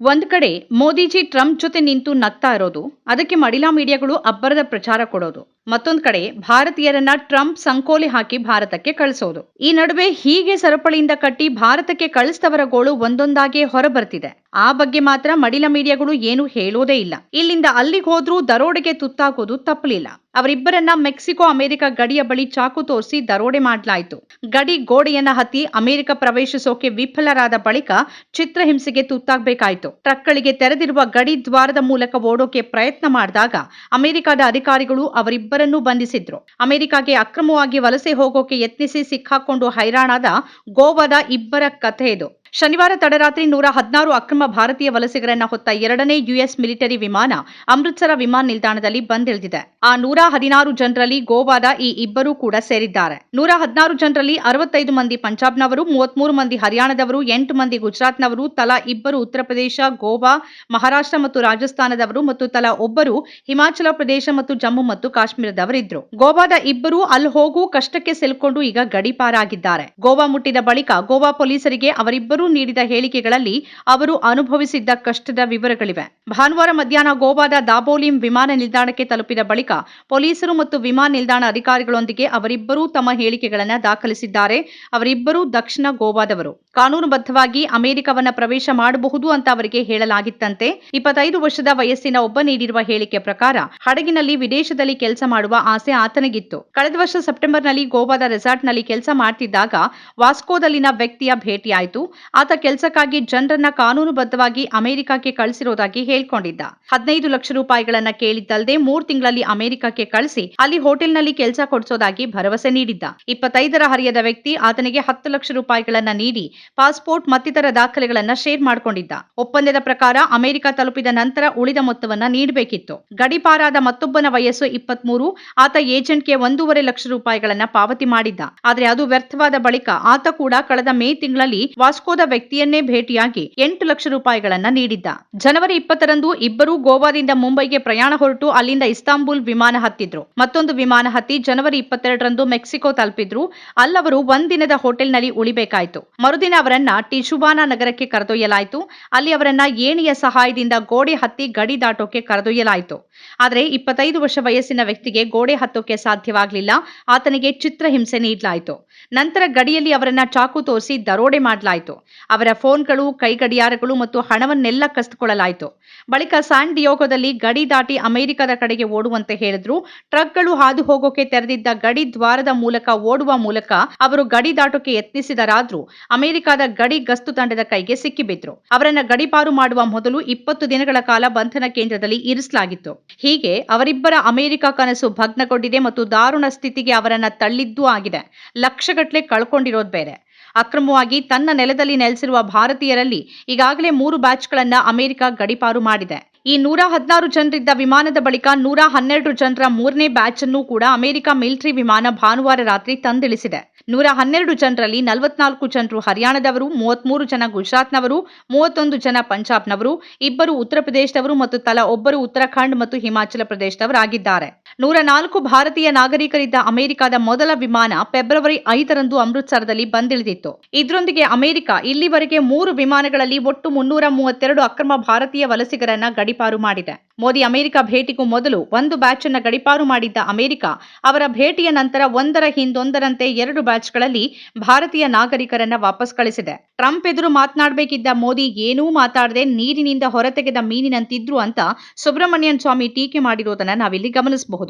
ಒಂದ್ ಕಡೆ ಮೋದಿಜಿ ಟ್ರಂಪ್ ಜೊತೆ ನಿಂತು ನಗ್ತಾ ಇರೋದು ಅದಕ್ಕೆ ಮಡಿಲಾ ಮೀಡಿಯಾಗಳು ಅಬ್ಬರದ ಪ್ರಚಾರ ಕೊಡೋದು. ಮತ್ತೊಂದು ಕಡೆ, ಭಾರತೀಯರನ್ನ ಟ್ರಂಪ್ ಸಂಕೋಲಿ ಹಾಕಿ ಭಾರತಕ್ಕೆ ಕಳಿಸೋದು. ಈ ನಡುವೆ ಹೀಗೆ ಸರಪಳಿಯಿಂದ ಕಟ್ಟಿ ಭಾರತಕ್ಕೆ ಕಳಿಸಿದವರ ಗೋಳು ಒಂದೊಂದಾಗಿ ಹೊರಬರ್ತಿದೆ. ಆ ಬಗ್ಗೆ ಮಾತ್ರ ಮಡಿಲ ಮೀಡಿಯಾಗಳು ಏನು ಹೇಳೋದೇ ಇಲ್ಲ. ಇಲ್ಲಿಂದ ಅಲ್ಲಿಗೆ ಹೋದ್ರೂ ದರೋಡೆಗೆ ತುತ್ತಾಗೋದು ತಪ್ಪಲಿಲ್ಲ ಅವರಿಬ್ಬರನ್ನ ಮೆಕ್ಸಿಕೋ, ಅಮೆರಿಕ ಗಡಿಯ ಬಳಿ ಚಾಕು ತೋರಿಸಿ ದರೋಡೆ ಮಾಡಲಾಯಿತು. ಗಡಿ ಗೋಡೆಯನ್ನ ಹತ್ತಿ ಅಮೆರಿಕ ಪ್ರವೇಶಿಸೋಕೆ ವಿಫಲರಾದ ಬಳಿಕ ಚಿತ್ರಹಿಂಸೆಗೆ ತುತ್ತಾಗಬೇಕಾಯಿತು. ಟ್ರಕ್ಗಳಿಗೆ ತೆರೆದಿರುವ ಗಡಿ ದ್ವಾರದ ಮೂಲಕ ಓಡೋಕೆ ಪ್ರಯತ್ನ ಮಾಡಿದಾಗ ಅಮೆರಿಕದ ಅಧಿಕಾರಿಗಳು ಅವರಿಬ್ಬರನ್ನೂ ಬಂಧಿಸಿದ್ರು. ಅಮೆರಿಕಾಗೆ ಅಕ್ರಮವಾಗಿ ವಲಸೆ ಹೋಗೋಕೆ ಯತ್ನಿಸಿ ಸಿಕ್ಕಾಕೊಂಡು ಹೈರಾಣಾದ ಗೋವಾದ ಇಬ್ಬರ ಕಥೆ ಇದು. ಶನಿವಾರ ತಡರಾತ್ರಿ ನೂರ ಹದಿನಾರು ಅಕ್ರಮ ಭಾರತೀಯ ವಲಸಿಗರನ್ನ ಹೊತ್ತ ಎರಡನೇ ಯುಎಸ್ ಮಿಲಿಟರಿ ವಿಮಾನ ಅಮೃತ್ಸರ ವಿಮಾನ ನಿಲ್ದಾಣದಲ್ಲಿ ಬಂದಿಳಿದಿದೆ. ಆ ನೂರ ಹದಿನಾರು ಜನರಲ್ಲಿ ಗೋವಾದ ಈ ಇಬ್ಬರೂ ಕೂಡ ಸೇರಿದ್ದಾರೆ. ನೂರ ಹದಿನಾರು ಜನರಲ್ಲಿ ಅರವತ್ತೈದು ಮಂದಿ ಪಂಜಾಬ್ನವರು, ಮೂವತ್ಮೂರು ಮಂದಿ ಹರಿಯಾಣದವರು, ಎಂಟು ಮಂದಿ ಗುಜರಾತ್ನವರು, ತಲಾ ಇಬ್ಬರು ಉತ್ತರ ಪ್ರದೇಶ, ಗೋವಾ, ಮಹಾರಾಷ್ಟ್ರ ಮತ್ತು ರಾಜಸ್ಥಾನದವರು ಮತ್ತು ತಲಾ ಒಬ್ಬರು ಹಿಮಾಚಲ ಪ್ರದೇಶ ಮತ್ತು ಜಮ್ಮು ಮತ್ತು ಕಾಶ್ಮೀರದವರಿದ್ರು ಗೋವಾದ ಇಬ್ಬರು ಅಲ್ಲಿ ಹೋಗು ಕಷ್ಟಕ್ಕೆ ಸಿಲುಕೊಂಡು ಈಗ ಗಡಿಪಾರಾಗಿದ್ದಾರೆ ಗೋವಾ ಮುಟ್ಟಿದ ಬಳಿಕ ಗೋವಾ ಪೊಲೀಸರಿಗೆ ಅವರಿಬ್ಬರು ನೀಡಿದ ಹೇಳಿಕೆಗಳಲ್ಲಿ ಅವರು ಅನುಭವಿಸಿದ್ದ ಕಷ್ಟದ ವಿವರಗಳಿವೆ. ಭಾನುವಾರ ಮಧ್ಯಾಹ್ನ ಗೋವಾದ ದಾಬೋಲಿಂ ವಿಮಾನ ನಿಲ್ದಾಣಕ್ಕೆ ತಲುಪಿದ ಬಳಿಕ ಪೊಲೀಸರು ಮತ್ತು ವಿಮಾನ ನಿಲ್ದಾಣ ಅಧಿಕಾರಿಗಳೊಂದಿಗೆ ಅವರಿಬ್ಬರೂ ತಮ್ಮ ಹೇಳಿಕೆಗಳನ್ನು ದಾಖಲಿಸಿದ್ದಾರೆ. ಅವರಿಬ್ಬರೂ ದಕ್ಷಿಣ ಗೋವಾದವರು. ಕಾನೂನುಬದ್ಧವಾಗಿ ಅಮೆರಿಕವನ್ನ ಪ್ರವೇಶ ಮಾಡಬಹುದು ಅಂತ ಅವರಿಗೆ ಹೇಳಲಾಗಿತ್ತಂತೆ. ಇಪ್ಪತ್ತೈದು ವರ್ಷದ ವಯಸ್ಸಿನ ಒಬ್ಬ ನೀಡಿರುವ ಹೇಳಿಕೆ ಪ್ರಕಾರ ಹಡಗಿನಲ್ಲಿ ವಿದೇಶದಲ್ಲಿ ಕೆಲಸ ಮಾಡುವ ಆಸೆ ಆತನಿಗಿತ್ತು. ಕಳೆದ ವರ್ಷ ಸೆಪ್ಟೆಂಬರ್ನಲ್ಲಿ ಗೋವಾದ ರೆಸಾರ್ಟ್ನಲ್ಲಿ ಕೆಲಸ ಮಾಡ್ತಿದ್ದಾಗ ವಾಸ್ಕೋದಲ್ಲಿನ ವ್ಯಕ್ತಿಯ ಭೇಟಿಯಾಯಿತು. ಆತ ಕೆಲಸಕ್ಕಾಗಿ ಜನರನ್ನ ಕಾನೂನುಬದ್ಧವಾಗಿ ಅಮೆರಿಕಕ್ಕೆ ಕಳಿಸಿರೋದಾಗಿ ಹೇಳ್ಕೊಂಡಿದ್ದ. ಹದಿನೈದು ಲಕ್ಷ ರೂಪಾಯಿಗಳನ್ನ ಕೇಳಿದ್ದಲ್ಲದೆ ಮೂರು ತಿಂಗಳಲ್ಲಿ ಅಮೆರಿಕಕ್ಕೆ ಕಳಿಸಿ ಅಲ್ಲಿ ಹೋಟೆಲ್ನಲ್ಲಿ ಕೆಲಸ ಕೊಡಿಸೋದಾಗಿ ಭರವಸೆ ನೀಡಿದ್ದ. ಇಪ್ಪತ್ತೈದರ ಹರಿಯದ ವ್ಯಕ್ತಿ ಆತನಿಗೆ ಹತ್ತು ಲಕ್ಷ ರೂಪಾಯಿಗಳನ್ನ ನೀಡಿ ಪಾಸ್ಪೋರ್ಟ್ ಮತ್ತಿತರ ದಾಖಲೆಗಳನ್ನ ಶೇರ್ ಮಾಡಿಕೊಂಡಿದ್ದ. ಒಪ್ಪಂದದ ಪ್ರಕಾರ ಅಮೆರಿಕ ತಲುಪಿದ ನಂತರ ಉಳಿದ ಮೊತ್ತವನ್ನ ನೀಡಬೇಕಿತ್ತು. ಗಡಿಪಾರಾದ ಮತ್ತೊಬ್ಬನ ವಯಸ್ಸು ಇಪ್ಪತ್ಮೂರು, ಆತ ಏಜೆಂಟ್ಗೆ ಒಂದೂವರೆ ಲಕ್ಷ ರೂಪಾಯಿಗಳನ್ನ ಪಾವತಿ ಮಾಡಿದ್ದ. ಆದರೆ ಅದು ವ್ಯರ್ಥವಾದ ಬಳಿಕ ಆತ ಕೂಡ ಕಳೆದ ಮೇ ತಿಂಗಳಲ್ಲಿ ವಾಸ್ಕೋದ ವ್ಯಕ್ತಿಯನ್ನೇ ಭೇಟಿಯಾಗಿ ಎಂಟು ಲಕ್ಷ ರೂಪಾಯಿಗಳನ್ನ ನೀಡಿದ್ದ. ಜನವರಿ ಇಪ್ಪತ್ತರಂದು ಇಬ್ಬರೂ ಗೋವಾದಿಂದ ಮುಂಬೈಗೆ ಪ್ರಯಾಣ ಹೊರಟು ಅಲ್ಲಿಂದ ಇಸ್ತಾಂಬುಲ್ ವಿಮಾನ ಹತ್ತಿದ್ರು. ಮತ್ತೊಂದು ವಿಮಾನ ಹತ್ತಿ ಜನವರಿ ಇಪ್ಪತ್ತೆರಡರಂದು ಮೆಕ್ಸಿಕೋ ತಲುಪಿದ್ರು. ಅಲ್ಲವರು ಒಂದಿನದ ಹೋಟೆಲ್ನಲ್ಲಿ ಉಳಿಬೇಕಾಯಿತು. ಮರುದಿನ ಅವರನ್ನ ಟಿಶುಬಾನಾ ನಗರಕ್ಕೆ ಕರೆದೊಯ್ಯಲಾಯಿತು. ಅಲ್ಲಿ ಅವರನ್ನ ಏಣಿಯ ಸಹಾಯದಿಂದ ಗೋಡೆ ಹತ್ತಿ ಗಡಿ ದಾಟೋಕೆ ಕರೆದೊಯ್ಯಲಾಯಿತು. ಆದರೆ ಇಪ್ಪತ್ತೈದು ವರ್ಷ ವಯಸ್ಸಿನ ವ್ಯಕ್ತಿಗೆ ಗೋಡೆ ಹತ್ತೋಕೆ ಸಾಧ್ಯವಾಗಲಿಲ್ಲ. ಆತನಿಗೆ ಚಿತ್ರಹಿಂಸೆ ನೀಡಲಾಯಿತು. ನಂತರ ಗಡಿಯಲ್ಲಿ ಅವರನ್ನ ಚಾಕು ತೋರಿಸಿ ದರೋಡೆ ಮಾಡಲಾಯಿತು. ಅವರ ಫೋನ್ಗಳು, ಕೈಗಡಿಯಾರಗಳು ಮತ್ತು ಹಣವನ್ನೆಲ್ಲ ಕಸಿದುಕೊಳ್ಳಲಾಯಿತು. ಬಳಿಕ ಸ್ಯಾನ್ ಡಿಯೋಗೋದಲ್ಲಿ ಗಡಿ ದಾಟಿ ಅಮೆರಿಕದ ಕಡೆಗೆ ಓಡುವಂತೆ ಹೇಳಿದ್ರು. ಟ್ರಕ್ಗಳು ಹಾದು ಹೋಗೋಕೆ ತೆರೆದಿದ್ದ ಗಡಿ ದ್ವಾರದ ಮೂಲಕ ಓಡುವ ಮೂಲಕ ಅವರು ಗಡಿ ದಾಟೋಕೆ ಯತ್ನಿಸಿದರಾದ್ರೂ. ಅಮೆರಿಕದ ಗಡಿ ಗಸ್ತು ತಂಡದ ಕೈಗೆ ಸಿಕ್ಕಿಬಿದ್ರು. ಅವರನ್ನ ಗಡಿಪಾರು ಮಾಡುವ ಮೊದಲು ಇಪ್ಪತ್ತು ದಿನಗಳ ಕಾಲ ಬಂಧನ ಕೇಂದ್ರದಲ್ಲಿ ಇರಿಸಲಾಗಿತ್ತು. ಹೀಗೆ ಅವರಿಬ್ಬರ ಅಮೆರಿಕ ಕನಸು ಭಗ್ನಗೊಂಡಿದೆ ಮತ್ತು ದಾರುಣ ಸ್ಥಿತಿಗೆ ಅವರನ್ನ ತಳ್ಳಿದ್ದೂ ಆಗಿದೆ. ಲಕ್ಷಗಟ್ಟಲೆ ಕಳ್ಕೊಂಡಿರೋದ್ ಬೇರೆ. ಅಕ್ರಮವಾಗಿ ತನ್ನ ನೆಲದಲ್ಲಿ ನೆಲೆಸಿರುವ ಭಾರತೀಯರಲ್ಲಿ ಈಗಾಗಲೇ ಮೂರು ಬ್ಯಾಚ್ಗಳನ್ನು ಅಮೆರಿಕ ಗಡಿಪಾರು ಮಾಡಿದೆ. ಈ ನೂರ ಹದಿನಾರು ಜನರಿದ್ದ ವಿಮಾನದ ಬಳಿಕ ನೂರ ಹನ್ನೆರಡು ಜನರ ಮೂರನೇ ಬ್ಯಾಚ್ ಅನ್ನು ಕೂಡ ಅಮೆರಿಕ ಮಿಲಿಟರಿ ವಿಮಾನ ಭಾನುವಾರ ರಾತ್ರಿ ತಂದಿಳಿಸಿದೆ. ನೂರ ಹನ್ನೆರಡು ಜನರಲ್ಲಿ ನಲವತ್ನಾಲ್ಕು ಜನರು ಹರಿಯಾಣದವರು, ಮೂವತ್ಮೂರು ಜನ ಗುಜರಾತ್ನವರು, ಮೂವತ್ತೊಂದು ಜನ ಪಂಜಾಬ್ನವರು, ಇಬ್ಬರು ಉತ್ತರ ಪ್ರದೇಶದವರು ಮತ್ತು ತಲಾ ಒಬ್ಬರು ಉತ್ತರಾಖಂಡ್ ಮತ್ತು ಹಿಮಾಚಲ ಪ್ರದೇಶದವರಾಗಿದ್ದಾರೆ. ನೂರ ನಾಲ್ಕು ಭಾರತೀಯ ನಾಗರಿಕರಿದ್ದ ಅಮೆರಿಕದ ಮೊದಲ ವಿಮಾನ ಫೆಬ್ರವರಿ ಐದರಂದು ಅಮೃತಸರದಲ್ಲಿ ಬಂದಿಳಿದಿತ್ತು. ಇದರೊಂದಿಗೆ ಅಮೆರಿಕ ಇಲ್ಲಿವರೆಗೆ ಮೂರು ವಿಮಾನಗಳಲ್ಲಿ ಒಟ್ಟು ಮುನ್ನೂರ ಮೂವತ್ತೆರಡು ಅಕ್ರಮ ಭಾರತೀಯ ವಲಸಿಗರನ್ನ ಗಡಿಪಾರು ಮಾಡಿದೆ. ಮೋದಿ ಅಮೆರಿಕ ಭೇಟಿಗೂ ಮೊದಲು ಒಂದು ಬ್ಯಾಚ್ ಅನ್ನ ಗಡಿಪಾರು ಮಾಡಿದ್ದ ಅಮೆರಿಕ, ಅವರ ಭೇಟಿಯ ನಂತರ ಒಂದರ ಹಿಂದೊಂದರಂತೆ ಎರಡು ಬ್ಯಾಚ್ಗಳಲ್ಲಿ ಭಾರತೀಯ ನಾಗರಿಕರನ್ನ ವಾಪಸ್ ಕಳಿಸಿದೆ. ಟ್ರಂಪ್ ಎದುರು ಮಾತನಾಡಬೇಕಿದ್ದ ಮೋದಿ ಏನೂ ಮಾತಾಡದೆ ನೀರಿನಿಂದ ಹೊರತೆಗೆದ ಮೀನಿನಂತಿದ್ರು ಅಂತ ಸುಬ್ರಹ್ಮಣ್ಯನ್ ಸ್ವಾಮಿ ಟೀಕೆ ಮಾಡಿರೋದನ್ನ ನಾವಿಲ್ಲಿ ಗಮನಿಸಬಹುದು.